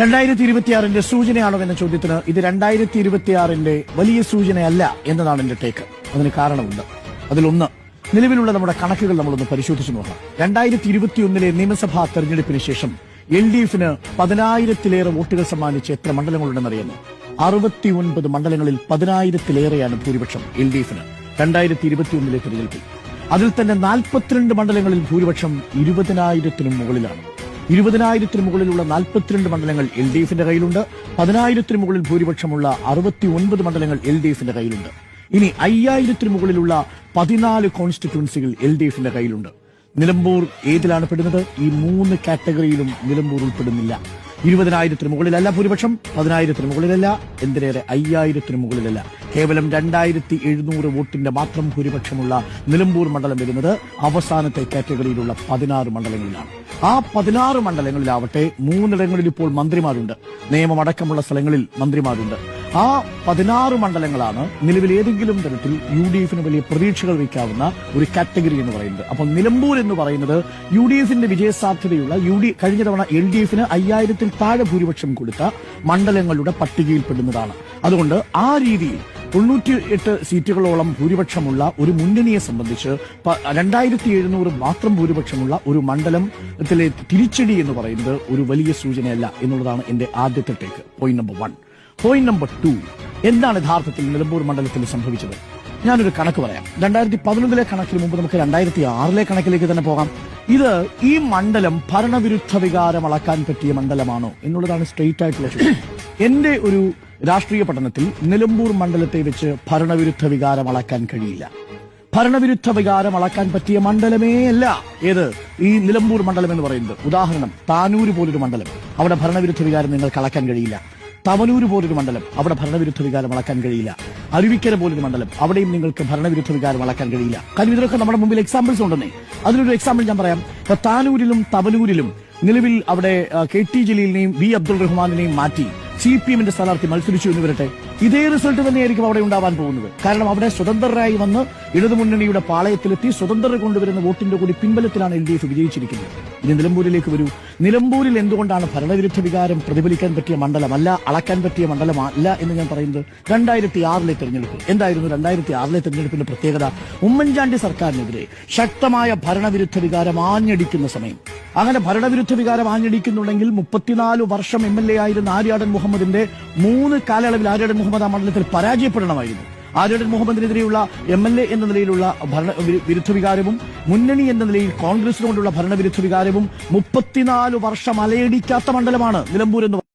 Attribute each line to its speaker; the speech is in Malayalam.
Speaker 1: രണ്ടായിരത്തി ഇരുപത്തിയാറിന്റെ സൂചനയാണോ എന്ന ചോദ്യത്തിന് ഇത് രണ്ടായിരത്തി ഇരുപത്തിയാറിന്റെ വലിയ സൂചനയല്ല എന്നതാണ് എന്റെ ടേക്ക് അതിന് കാരണമുണ്ട്. അതിലൊന്ന് നിലവിലുള്ള നമ്മുടെ കണക്കുകൾ നമ്മളൊന്ന് പരിശോധിച്ചു നോക്കാം. രണ്ടായിരത്തി ഇരുപത്തിയൊന്നിലെ നിയമസഭാ തെരഞ്ഞെടുപ്പിന് ശേഷം എൽ ഡി എഫിന് പതിനായിരത്തിലേറെ വോട്ടുകൾ സമ്മാനിച്ച് എത്ര മണ്ഡലങ്ങളുണ്ടെന്നറിയുന്നു അറുപത്തി ഒൻപത് മണ്ഡലങ്ങളിൽ പതിനായിരത്തിലേറെയാണ് ഭൂരിപക്ഷം എൽ ഡി എഫിന് രണ്ടായിരത്തി ഇരുപത്തിയൊന്നിലെ തെരഞ്ഞെടുപ്പിൽ അതിൽ തന്നെ നാൽപ്പത്തിരണ്ട് മണ്ഡലങ്ങളിൽ ഭൂരിപക്ഷം ഇരുപതിനായിരത്തിനും മുകളിലാണ്. ഇരുപതിനായിരത്തിന് മുകളിലുള്ള നാൽപ്പത്തിരണ്ട് മണ്ഡലങ്ങൾ എൽ ഡി എഫിന്റെ കയ്യിലുണ്ട്. പതിനായിരത്തിന് മുകളിൽ ഭൂരിപക്ഷമുള്ള അറുപത്തി ഒൻപത് മണ്ഡലങ്ങൾ എൽ ഡി എഫിന്റെ കയ്യിലുണ്ട്. ഇനി അയ്യായിരത്തിന് മുകളിലുള്ള പതിനാല് കോൺസ്റ്റിറ്റ്യുവൻസികൾ എൽ ഡി എഫിന്റെ കയ്യിലുണ്ട്. നിലമ്പൂർ ഏതിലാണ് പെടുന്നത്? ഈ മൂന്ന് കാറ്റഗറിയിലും നിലമ്പൂർ ഉൾപ്പെടുന്നില്ല. ഇരുപതിനായിരത്തിന് മുകളിലല്ല ഭൂരിപക്ഷം പതിനായിരത്തിന് മുകളിലല്ല എന്തിനേറെ അയ്യായിരത്തിന് മുകളിലല്ല. കേവലം രണ്ടായിരത്തി എഴുന്നൂറ് വോട്ടിന്റെ മാത്രം ഭൂരിപക്ഷമുള്ള നിലമ്പൂർ മണ്ഡലം വരുന്നത് അവസാനത്തെ കാറ്റഗറിയിലുള്ള പതിനാറ് മണ്ഡലങ്ങളിലാണ്. ആ പതിനാറ് മണ്ഡലങ്ങളിലാവട്ടെ മൂന്നിടങ്ങളിൽ ഇപ്പോൾ മന്ത്രിമാരുണ്ട്. നിയമമടക്കമുള്ള സ്ഥലങ്ങളിൽ മന്ത്രിമാരുണ്ട്. ആ പതിനാറ് മണ്ഡലങ്ങളാണ് നിലവിൽ ഏതെങ്കിലും തരത്തിൽ യു ഡി എഫിന് വലിയ പ്രതീക്ഷകൾ വയ്ക്കാവുന്ന ഒരു കാറ്റഗറി എന്ന് പറയുന്നത്. അപ്പോൾ നിലമ്പൂർ എന്ന് പറയുന്നത് യു ഡി എഫിന്റെ വിജയസാധ്യതയുള്ള യു ഡി കഴിഞ്ഞ തവണ എൽ ഡി എഫിന് അയ്യായിരത്തിൽ താഴെ ഭൂരിപക്ഷം കൊടുത്ത മണ്ഡലങ്ങളുടെ പട്ടികയിൽപ്പെടുന്നതാണ്. അതുകൊണ്ട് ആ രീതിയിൽ തൊണ്ണൂറ്റി എട്ട് സീറ്റുകളോളം ഭൂരിപക്ഷമുള്ള ഒരു മുന്നണിയെ സംബന്ധിച്ച് രണ്ടായിരത്തി എഴുന്നൂറ് മാത്രം ഭൂരിപക്ഷമുള്ള ഒരു മണ്ഡലത്തിലെ തിരിച്ചടി എന്ന് പറയുന്നത് ഒരു വലിയ സൂചനയല്ല എന്നുള്ളതാണ് എന്റെ ആദ്യത്തെ take point number one point number two എന്താണ് യഥാർത്ഥത്തിൽ നിലമ്പൂർ മണ്ഡലത്തിൽ സംഭവിച്ചത്? ഞാനൊരു കണക്ക് പറയാം. രണ്ടായിരത്തി പതിനൊന്നിലെ കണക്കിന് മുമ്പ് നമുക്ക് രണ്ടായിരത്തി ആറിലെ കണക്കിലേക്ക് തന്നെ പോകാം. ഇത് ഈ മണ്ഡലം ഭരണവിരുദ്ധ വികാരം അളക്കാൻ പറ്റിയ മണ്ഡലമാണോ എന്നുള്ളതാണ് സ്ട്രെയിറ്റ് ആയിട്ടുള്ള ചോദ്യം. എന്റെ ഒരു രാഷ്ട്രീയ പഠനത്തിൽ നിലമ്പൂർ മണ്ഡലത്തെ വെച്ച് ഭരണവിരുദ്ധ വികാരം അളക്കാൻ കഴിയില്ല. ഭരണവിരുദ്ധ വികാരം അളക്കാൻ പറ്റിയ മണ്ഡലമേ അല്ല. ഏത്? ഈ നിലമ്പൂർ മണ്ഡലം എന്ന് പറയുന്നത്. ഉദാഹരണം താനൂര് പോലൊരു മണ്ഡലം. അവിടെ ഭരണവിരുദ്ധ വികാരം നിങ്ങൾക്ക് അളക്കാൻ കഴിയില്ല. തവനൂര് പോലൊരു മണ്ഡലം. അവിടെ ഭരണവിരുദ്ധ വികാരം അളക്കാൻ കഴിയില്ല. അരുവിക്കര പോലൊരു മണ്ഡലം. അവിടെയും നിങ്ങൾക്ക് ഭരണവിരുദ്ധ വികാരം അളക്കാൻ കഴിയില്ല. കാര്യം ഇതിലൊക്കെ നമ്മുടെ മുമ്പിൽ എക്സാമ്പിൾസ് ഉണ്ടെന്നേ. അതിലൊരു എക്സാമ്പിൾ ഞാൻ പറയാം. ഇപ്പൊ താനൂരിലും തവനൂരിലും നിലവിൽ അവിടെ കെ ടി ജലീലിനെയും വി അബ്ദുൾ റഹ്മാനിനെയും മാറ്റി. സി പി എമ്മിന്റെ സ്ഥാനാർത്ഥി മത്സരിച്ചു എന്ന് വരട്ടെ. ഇതേ റിസൾട്ട് തന്നെയായിരിക്കും അവിടെ ഉണ്ടാവാൻ പോകുന്നത്. കാരണം അവിടെ സ്വതന്ത്രരായി വന്ന് ഇടതുമുന്നണിയുടെ പാളയത്തിലെത്തി സ്വതന്ത്രർ കൊണ്ടുവരുന്ന വോട്ടിന്റെ കൂടി പിൻബലത്തിലാണ് എൽ ഡി എഫ് വിജയിച്ചിരിക്കുന്നത്. ഇനി നിലമ്പൂരിലേക്ക് വരൂ. നിലമ്പൂരിൽ എന്തുകൊണ്ടാണ് ഭരണവിരുദ്ധ വികാരം പ്രതിഫലിക്കാൻ പറ്റിയ മണ്ഡലമല്ല അളക്കാൻ പറ്റിയ മണ്ഡലമല്ല എന്ന് ഞാൻ പറയുന്നത് രണ്ടായിരത്തി ആറിലെ തെരഞ്ഞെടുപ്പ് എന്തായിരുന്നു രണ്ടായിരത്തി ആറിലെ തെരഞ്ഞെടുപ്പിന്റെ പ്രത്യേകത? ഉമ്മൻചാണ്ടി സർക്കാരിനെതിരെ ശക്തമായ ഭരണവിരുദ്ധ വികാരം ആഞ്ഞടിക്കുന്ന സമയം. അങ്ങനെ ഭരണവിരുദ്ധ വികാരം ആഞ്ഞടിക്കുന്നുണ്ടെങ്കിൽ മുപ്പത്തിനാല് വർഷം എം എൽ എ ആയിരുന്ന ആര്യാടൻ മുഹമ്മദിന്റെ മൂന്ന് കാലയളവിൽ ആര്യാടൻ മുഹമ്മദ് ആ മണ്ഡലത്തിൽ പരാജയപ്പെടണമായിരുന്നു. ആര്യാടൻ മുഹമ്മദിനെതിരെയുള്ള എം എൽ എ എന്ന നിലയിലുള്ള ഭരണ വിരുദ്ധ വികാരവും മുന്നണി എന്ന നിലയിൽ കോൺഗ്രസിനോടുള്ള ഭരണവിരുദ്ധ വികാരവും മുപ്പത്തിനാല് വർഷം അലയടിക്കാത്ത മണ്ഡലമാണ് നിലമ്പൂർ എന്ന്